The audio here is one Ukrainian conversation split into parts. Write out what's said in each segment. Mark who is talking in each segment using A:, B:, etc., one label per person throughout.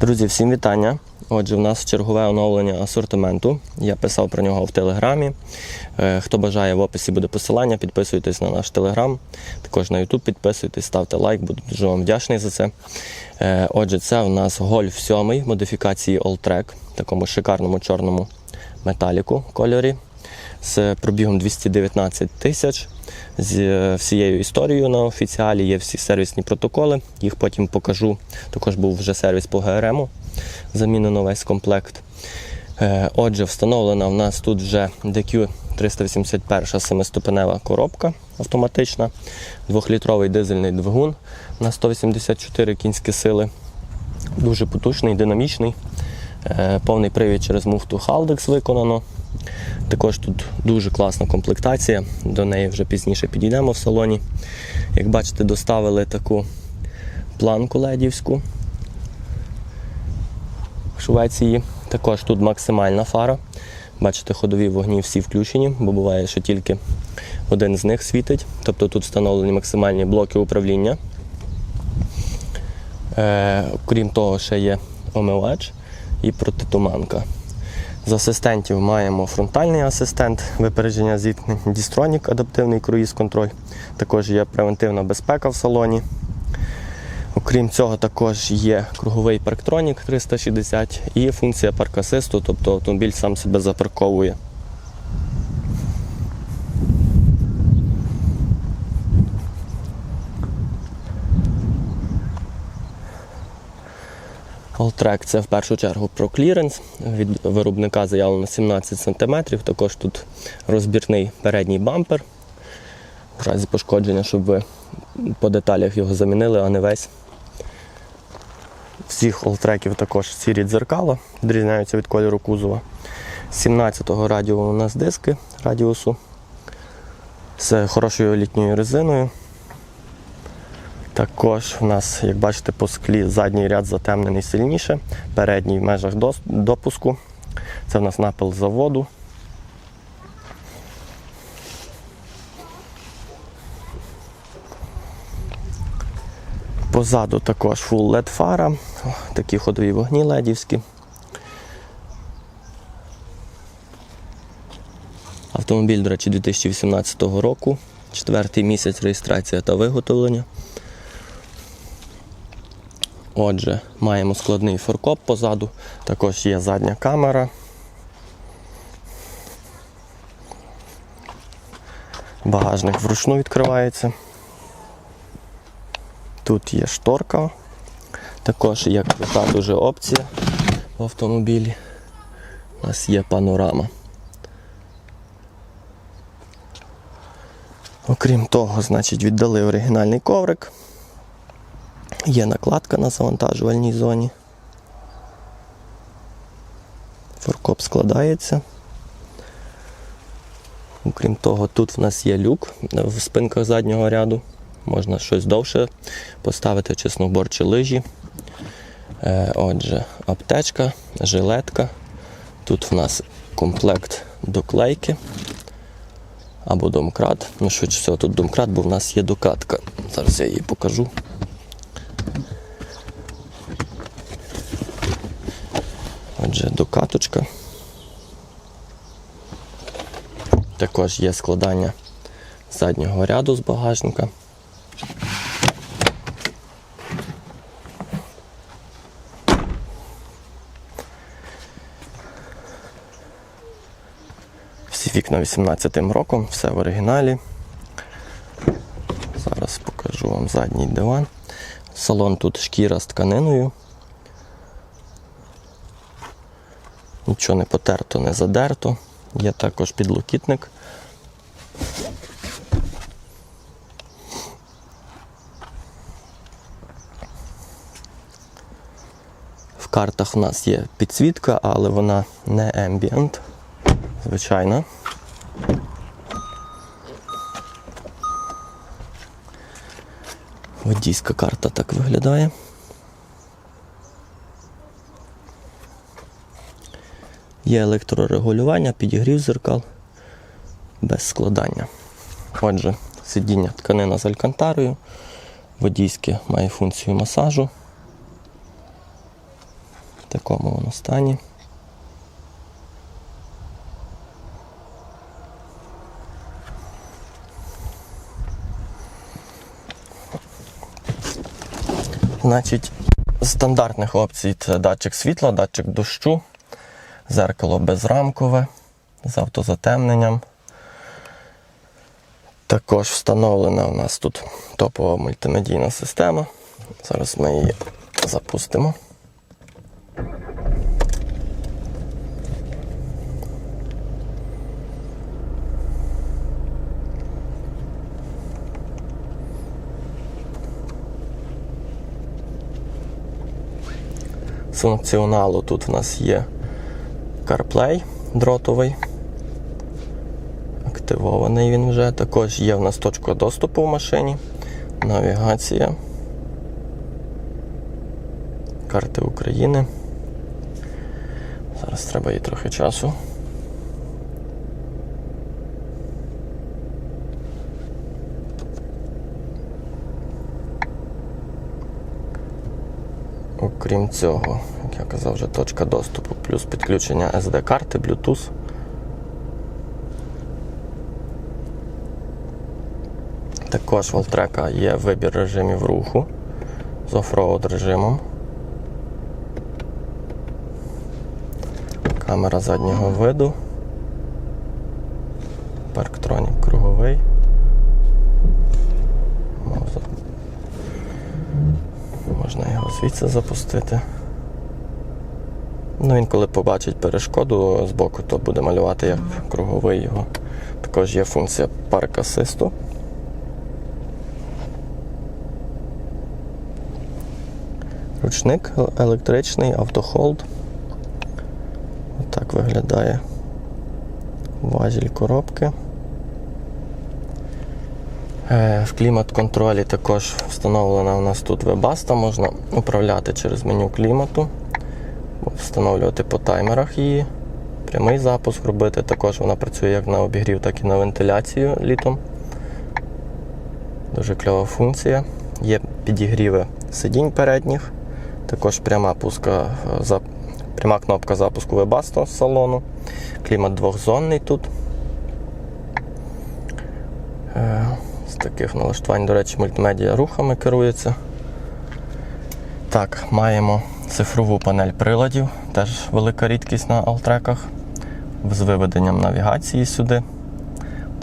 A: Друзі, всім вітання. Отже, в нас чергове оновлення асортименту. Я писав про нього в Телеграмі. Е, Хто бажає, в описі буде посилання. Підписуйтесь на наш Телеграм. Також на YouTube підписуйтесь, ставте лайк, буду дуже вам вдячний за це. Е, Отже, це у нас Golf 7 модифікації Alltrack, в такому шикарному чорному металіку кольорі з пробігом 219 тисяч. З е, всією історією на офіціалі є всі сервісні протоколи. Їх потім покажу. Також був вже сервіс по ГРМу. Замінено весь комплект. Е, Отже, встановлена в нас тут вже DQ 381 семиступенева коробка автоматична, 2-літровий дизельний двигун на 184 кінські сили. Дуже потужний, динамічний. Е, Повний привід через муфту Haldex виконано. Також тут дуже класна комплектація, до неї вже пізніше підійдемо в салоні. Як бачите, доставили таку планку ледівську в Швеції. Також тут максимальна фара. Бачите, ходові вогні всі включені, бо буває, що тільки один з них світить. Тобто тут встановлені максимальні блоки управління. Е, крім того, ще є омивач і протитуманка. З асистентів маємо фронтальний асистент, випередження зіткнень, Дістронік, адаптивний круїз-контроль. Також є превентивна безпека в салоні. Окрім цього, також є круговий парктронік 360 і функція парк-асисту, тобто автомобіль сам себе запарковує. Alltrack це в першу чергу про кліренс. Від виробника заявлено 17 см. Також тут розбірний передній бампер. В разі пошкодження, щоб ви по деталях його замінили, а не весь. Всіх олтреків також сірі дзеркала, відрізняються від кольору кузова. 17-го радіо у нас диски радіусу з хорошою літньою резиною. Також у нас, як бачите, по склі задній ряд затемнений сильніше, передній в межах допуску. Це в нас напил заводу. Позаду також full LED фара, такі ходові вогні ледівські. Автомобіль, до речі, 2018 року, четвертий місяць реєстрація та виготовлення. Отже, маємо складний форкоп позаду, також є задня камера. Багажник вручну відкривається. Тут є шторка, також є крута дуже опція в автомобілі. У нас є панорама. Окрім того, значить, віддали оригінальний коврик. Є накладка на завантажувальній зоні. Форкоп складається. Окрім того, тут в нас є люк в спинках заднього ряду. Можна щось довше поставити, чи сноуборд, чи лижі. Е, Отже, аптечка, жилетка. Тут в нас комплект доклейки або домкрат. Ну, швидше всього, тут домкрат, бо в нас є докатка. Зараз я її покажу. Отже, докаточка. Також є складання заднього ряду з багажника. Всі вікна 18-м роком, все в оригіналі. Зараз покажу вам задній диван. Салон тут шкіра з тканиною. Нічого не потерто, не задерто. Є також підлокітник. В картах у нас є підсвітка, але вона не ambient, звичайно. Водійська карта так виглядає. Є електрорегулювання, підігрів зеркал без складання. Отже, сидіння тканина з алькантарою, водійське має функцію масажу. В такому воно стані. Значить, з стандартних опцій це датчик світла, датчик дощу, зеркало безрамкове з автозатемненням. Також встановлена у нас тут топова мультимедійна система. Зараз ми її запустимо. Функціоналу тут у нас є CarPlay дротовий. Активований він вже. Також є в нас точка доступу в машині, навігація, карти України. Зараз треба їй трохи часу. Окрім цього, я казав, вже точка доступу, плюс підключення SD-карти, Bluetooth. Також в Alltrack є вибір режимів руху з оффроуд режимом. Камера заднього виду. Парктронік круговий. Можна його звідси запустити. Ну, він коли побачить перешкоду з боку, то буде малювати як круговий його. Також є функція парк асисту. Ручник електричний, автохолд. Отак виглядає важіль коробки. Е, В клімат-контролі також встановлена у нас тут вебаста, можна управляти через меню клімату, встановлювати по таймерах її, прямий запуск робити. Також вона працює як на обігрів, так і на вентиляцію літом. Дуже кльова функція. Є підігріви сидінь передніх, також пряма пуска, е, пряма кнопка запуску вебаста з салону. Клімат двохзонний тут. Е, З таких налаштувань, до речі, мультимедіа рухами керується. Так, маємо цифрову панель приладів, теж велика рідкість на алтреках, з виведенням навігації сюди.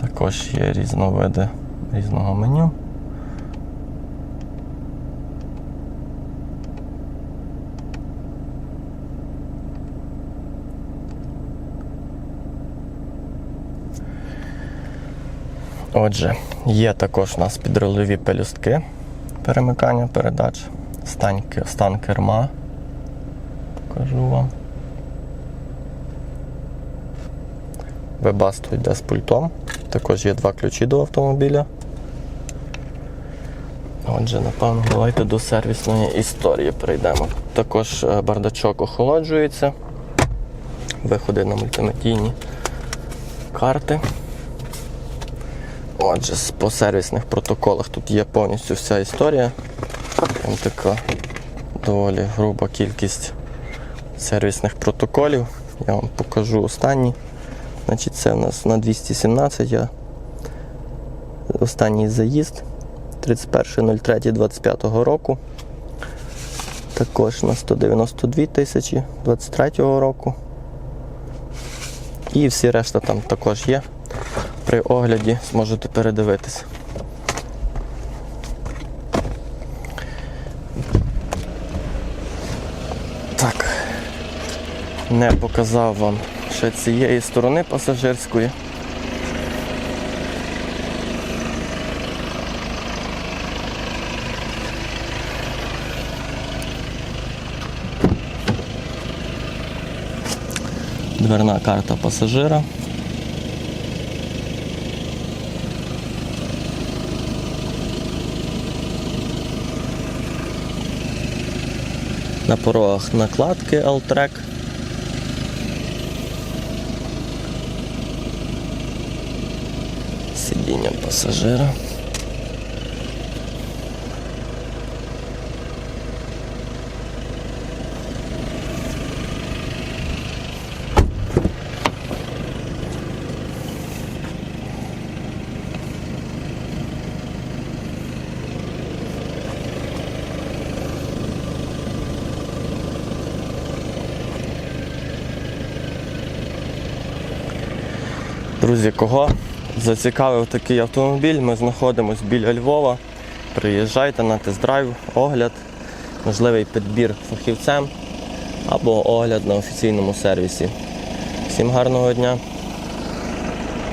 A: Також є різновиди різного меню. Отже, є також у нас підрульові пелюстки перемикання передач, стан, стан керма. Покажу вам. Вебасто йде з пультом. Також є два ключі до автомобіля. Отже, напевно, давайте до сервісної історії перейдемо. Також е, бардачок охолоджується. Виходи на мультимедійні карти. Отже, по сервісних протоколах тут є повністю вся історія. Там така доволі груба кількість сервісних протоколів. Я вам покажу останні. Значить, це у нас на 217 я останній заїзд 31.03.25 року. Також на 192 тисячі 23 року. І всі решта там також є при огляді зможете передивитися. Не показав вам ще цієї сторони пасажирської. Дверна карта пасажира. На порогах накладки Altrek. пасажира. Друзі, кого зацікавив такий автомобіль, ми знаходимося біля Львова. Приїжджайте на тест-драйв, огляд, можливий підбір фахівцем або огляд на офіційному сервісі. Всім гарного дня!